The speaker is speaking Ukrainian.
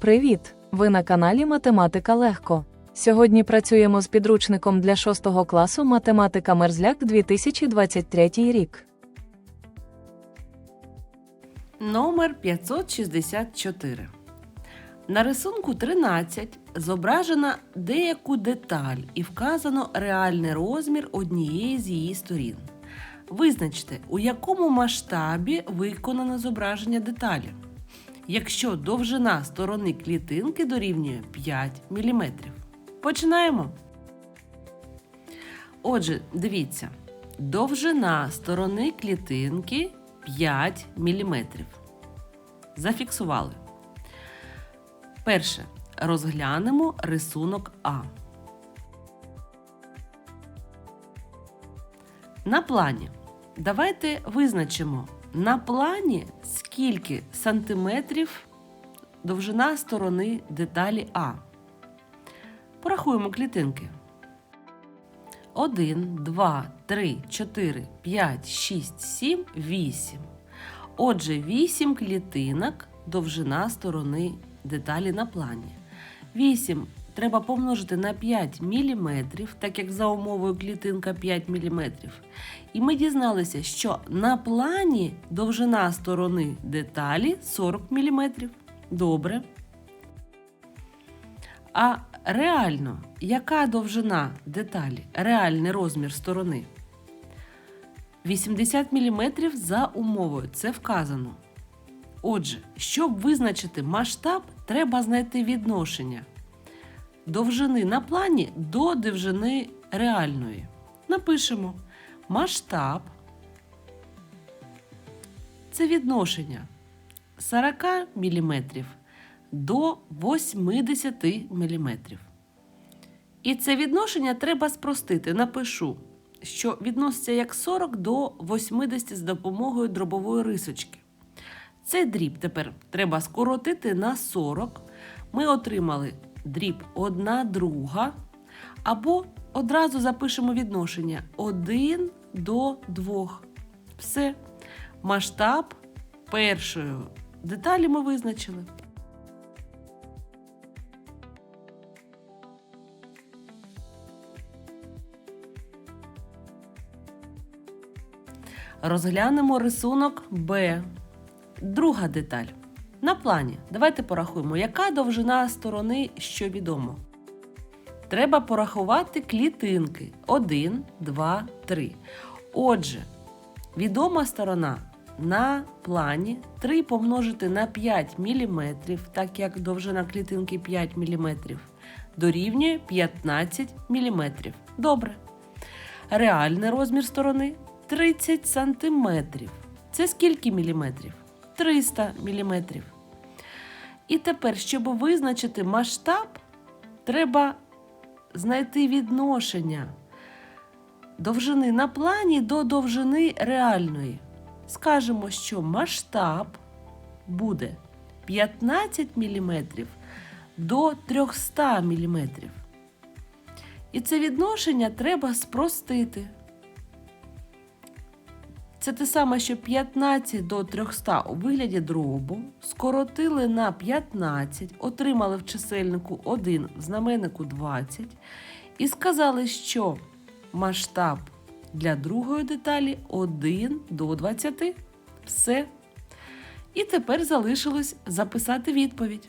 Привіт! Ви на каналі Математика Легко. Сьогодні працюємо з підручником для 6 класу Математика Мерзляк 2023 рік. Номер 564. На рисунку 13 зображена деяку деталь і вказано реальний розмір однієї з її сторін. Визначте, у якому масштабі виконано зображення деталі. Якщо довжина сторони клітинки дорівнює 5 мм. Починаємо. Отже, дивіться, довжина сторони клітинки 5 мм. Зафіксували. Перше. Розглянемо рисунок А. На плані. Давайте визначимо на плані скільки сантиметрів довжина сторони деталі А. Порахуємо клітинки. 1, 2, 3, 4, 5, 6, 7, 8. Отже, 8 клітинок довжина сторони деталі на плані. 8 треба помножити на 5 мм, так як за умовою клітинка 5 мм. І ми дізналися, що на плані довжина сторони деталі 40 мм. Добре. А реально, яка довжина деталі, реальний розмір сторони? 80 мм за умовою, це вказано. Отже, щоб визначити масштаб, треба знайти відношення довжини на плані до довжини реальної. Напишемо масштаб це відношення 40 мм до 80 мм. І це відношення треба спростити. Напишу, що відноситься як 40 до 80 з допомогою дробової рисочки. Цей дріб тепер треба скоротити на 40. Ми отримали дріб 1 друга. Або одразу запишемо відношення 1 до 2. Все. Масштаб першої деталі ми визначили. Розглянемо рисунок Б. Друга деталь. На плані. Давайте порахуємо, яка довжина сторони, що відомо. Треба порахувати клітинки 1, 2, 3. Отже, відома сторона на плані 3 помножити на 5 мм, так як довжина клітинки 5 мм, дорівнює 15 мм. Добре. Реальний розмір сторони 30 см. Це скільки міліметрів? 300 мм. І тепер, щоб визначити масштаб, треба знайти відношення довжини на плані до довжини реальної. Скажемо, що масштаб буде 15 мм до 300 мм. І це відношення треба спростити. Це те саме, що 15 до 300 у вигляді дробу, скоротили на 15, отримали в чисельнику 1, в знаменнику 20, і сказали, що масштаб для другої деталі 1 до 20. Все. І тепер залишилось записати відповідь.